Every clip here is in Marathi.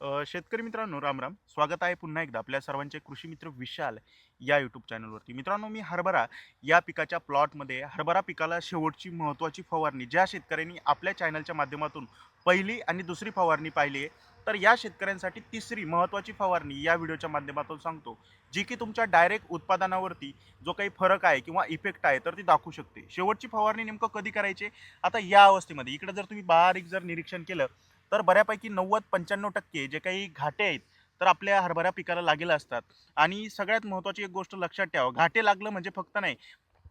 शेतकरी मित्रांनो राम राम. स्वागत आहे पुन्हा एकदा आपल्या सर्वांचे कृषी मित्र विशाल या यूट्यूब चॅनलवरती मित्रांनो मी हरभरा या पिकाच्या प्लॉटमध्ये हरभरा पिकाला शेवटची महत्त्वाची फवारणी ज्या शेतकऱ्यांनी आपल्या चॅनलच्या माध्यमातून पहिली आणि दुसरी फवारणी पाहिली आहे तर या शेतकऱ्यांसाठी तिसरी महत्त्वाची फवारणी या व्हिडिओच्या माध्यमातून सांगतो जी की तुमच्या डायरेक्ट उत्पादनावरती जो काही फरक आहे किंवा इफेक्ट आहे तर ती दाखवू शकते. शेवटची फवारणी नेमकं कधी करायची? आता या अवस्थेमध्ये इकडे जर तुम्ही बारीक जर निरीक्षण केलं तर बऱ्यापैकी नव्वद पंच्याण्णव टक्के जे काही घाटे आहेत तर आपल्या हरभरा पिकाला लागेल असतात. आणि सगळ्यात महत्त्वाची एक गोष्ट लक्षात ठेवा घाटे लागलं म्हणजे फक्त नाही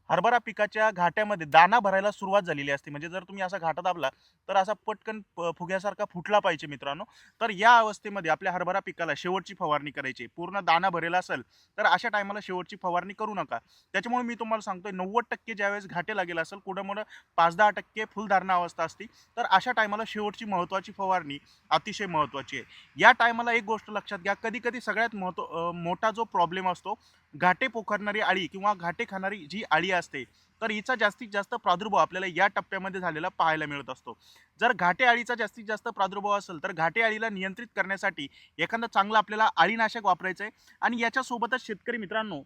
हरभरा पिकाच्या घाट्यामध्ये दाना भरायला सुरुवात झालेली असते. म्हणजे जर तुम्ही असा घाटा दाबला तर असा पटकन फुग्यासारखा फुटला पाहिजे मित्रांनो. तर या अवस्थेमध्ये आपल्या हरभरा पिकाला शेवटची फवारणी करायची आहे. पूर्ण दाना भरेला असेल तर अशा टायमाला शेवटची फवारणी करू नका. त्याच्यामुळे मी तुम्हाला सांगतोय नव्वद टक्के ज्यावेळेस घाटे लागेल असेल कुठं मोठं पाच दहा टक्के फुलधारणा अवस्था असते तर अशा टायमाला शेवटची महत्त्वाची फवारणी अतिशय महत्त्वाची आहे. या टायमाला एक गोष्ट लक्षात घ्या कधी कधी सगळ्यात महत्त्व मोठा जो प्रॉब्लेम असतो घाटे पोखरणारी आळी किंवा घाटे खाणारी जी आळी असते तर हिचा जास्तीत जास्त प्रादुर्भाव आपल्याला या टप्प्यामध्ये झालेला पाहायला मिळत असतो. जर घाटे आळीचा जास्तीत जास्त प्रादुर्भाव असेल तर घाटे आळीला नियंत्रित करण्यासाठी एखादा चांगलं आपल्याला आळीनाशक वापरायचं आहे आणि याच्यासोबतच शेतकरी मित्रांनो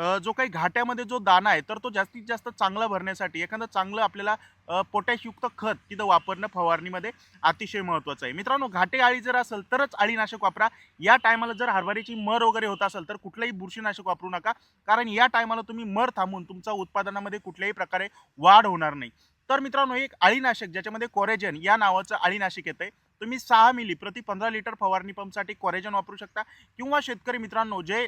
जो काही घाट्यामध्ये जो दाना आहे तर तो जास्तीत जास्त चांगला भरण्यासाठी एखादं चांगलं आपल्याला पोटॅशयुक्त खत तिथं वापरणं फवारणीमध्ये अतिशय महत्त्वाचं आहे. मित्रांनो घाटे आळी जर असेल तरच आळीनाशक वापरा. या टायमाला जर हरभऱ्याची मर वगैरे होत असेल तर कुठलंही बुरशीनाशक वापरू नका. कारण या टायमाला तुम्ही मर थांबून तुमचा उत्पादनामध्ये कुठल्याही प्रकारे वाढ होणार नाही. तर मित्रांनो एक आळीनाशक ज्याच्यामध्ये कोरेजन या नावाचं आळीनाशक येतं आहे तुम्ही सहा मिली प्रति पंधरा लिटर फवारणी पंपसाठी कोरेजन वापरू शकता. किंवा शेतकरी मित्रांनो जे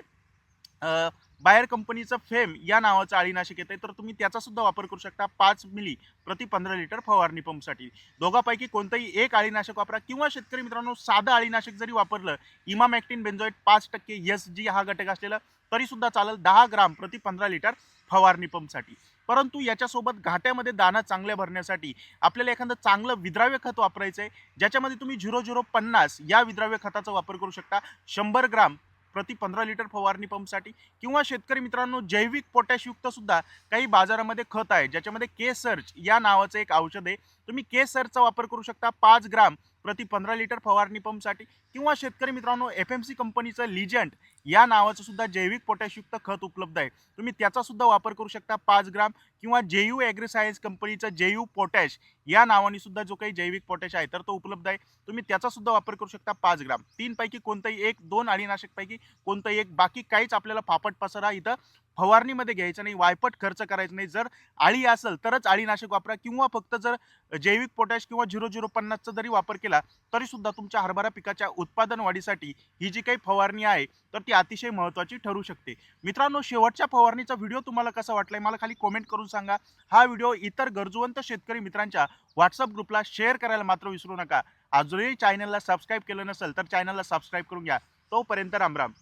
बायर कंपनीचं फेम या नावाचं अळीनाशक येतं तर तुम्ही त्याचा सुद्धा वापर करू शकता पाच मिली प्रति पंधरा लिटर फवारणी पंपसाठी. दोघापैकी कोणतंही एक अळीनाशक वापरा किंवा शेतकरी मित्रांनो साधं अळीनाशक जरी वापरलं इमामॅक्टिन बेन्झॉईट पाच टक्के एस जी हा घटक असलेला तरीसुद्धा चालेल दहा ग्राम प्रति पंधरा लिटर फवारणी पंपसाठी. परंतु याच्यासोबत घाट्यामध्ये दाना चांगल्या भरण्यासाठी आपल्याला एखादं चांगलं विद्राव्य खत वापरायचं आहे ज्याच्यामध्ये तुम्ही झिरो झिरो पन्नास या विद्राव्य खताचा वापर करू शकता. शंभर ग्राम प्रति पंधरा लिटर फवारणी पंपसाठी किंवा शेतकरी मित्रांनो जैविक पोटॅशयुक्त सुद्धा काही बाजारामध्ये खत आहे ज्याच्यामध्ये के सर्च या नावाचं एक औषध आहे. तुम्ही के सर्चचा वापर करू शकता. पाच ग्राम प्रति पंधरा लिटर फवारणी पंपसाठी किंवा शेतकरी मित्रांनो एफ एम सी कंपनीचं लिजंट या नावाचं सुद्धा जैविक पोटॅशयुक्त खत उपलब्ध आहे. तुम्ही त्याचा सुद्धा वापर करू शकता पाच ग्राम किंवा जे यू ॲग्रिसायन्स कंपनीचं जेयू पोटॅश या नावाने सुद्धा जो काही जैविक पोटॅश आहे तर तो उपलब्ध आहे. तुम्ही त्याचा सुद्धा वापर करू शकता पाच ग्राम. तीनपैकी कोणतंही एक दोन अळीनाशकपैकी कोणतंही एक बाकी काहीच आपल्याला फापट पसरा इथं फवारणीमध्ये घ्यायचं नाही वायपट खर्च करायचं नाही. जर आळी असेल तरच अळीनाशक वापरा किंवा फक्त जर जैविक पोटॅश किंवा झिरो झिरो पन्नासचा जरी वापर केला तरी सुद्धा तुमच्या हरभरा पिकाच्या उत्पादन वाढीसाठी ही जी काही फवारणी आहे तर ती अतिशय महत्त्वाची ठरू शकते. मित्रांनो शेवटच्या फवारणीचा व्हिडिओ तुम्हाला कसा वाटलाय मला खाली कॉमेंट करून सांगा. हा व्हिडिओ इतर गरजवंत शेतकरी मित्रांच्या व्हॉट्सअप ग्रुपला शेअर करायला मात्र विसरू नका. अजूनही चॅनलला सबस्क्राईब केलं नसेल तर चॅनलला सबस्क्राईब करून घ्या. तोपर्यंत रामराम.